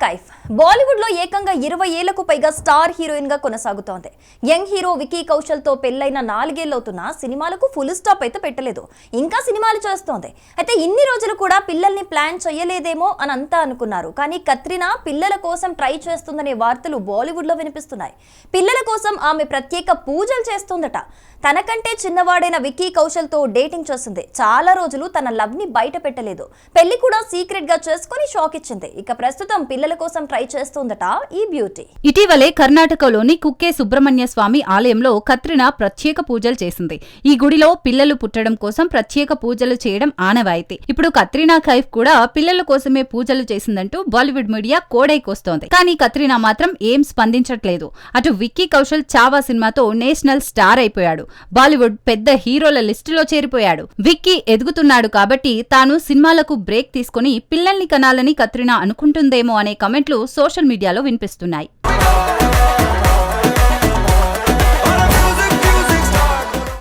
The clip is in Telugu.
కత్రినా కైఫ్ బాలీవుడ్లో ఏకంగా ఇరవై ఏళ్ళకు పైగా స్టార్ హీరోయిన్గా కొనసాగుతోంది. యంగ్ హీరో వికీ కౌశల్తో పెళ్ళైన నాలుగేళ్ళవుతున్నా సినిమాలకు ఫుల్ స్టాప్ అయితే పెట్టలేదు. ఇంకా సినిమాలు చేస్తోంది. అయితే ఇన్ని రోజులు కూడా పిల్లల్ని ప్లాన్ చేయలేదేమో అని అంతా అనుకున్నారు. కానీ కత్రినా పిల్లల కోసం ట్రై చేస్తుందనే వార్తలు బాలీవుడ్లో వినిపిస్తున్నాయి. పిల్లల కోసం ఆమె ప్రత్యేక పూజలు చేస్తుందట. తనకంటే చిన్నవాడైన విక్కీ కౌశల్తో డేటింగ్ చేస్తుంది. చాలా రోజులు తన లవ్ని బయట పెట్టలేదు. పెళ్ళి కూడా సీక్రెట్గా చేసుకుని షాక్ ఇచ్చింది. ఇక ప్రస్తుతం పిల్లల కోసం ట్రై ట్రై చేస్తుందట ఈ బ్యూటీ. ఇటీవలే కర్ణాటకలోని కుక్కే సుబ్రహ్మణ్య స్వామి ఆలయంలో కత్రినా ప్రత్యేక పూజలు చేసింది. ఈ గుడిలో పిల్లలు పుట్టడం కోసం ప్రత్యేక పూజలు చేయడం ఆనవాయితీ. ఇప్పుడు కత్రినా కైఫ్ కూడా పిల్లల కోసమే పూజలు చేసిందంటూ బాలీవుడ్ మీడియా కోడైకొస్తోంది కానీ కత్రినా మాత్రం ఏం స్పందించట్లేదు. అటు విక్కీ కౌశల్ చావా సినిమాతో నేషనల్ స్టార్ అయిపోయాడు. బాలీవుడ్ పెద్ద హీరోల లిస్టులో చేరిపోయాడు. విక్కీ ఎదుగుతున్నాడు కాబట్టి తాను సినిమాలకు బ్రేక్ తీసుకుని పిల్లల్ని కనాలని కత్రినా అనుకుంటుందేమో అనే కమెంట్లు సోషల్ మీడియాలో వినిపిస్తున్నాయి.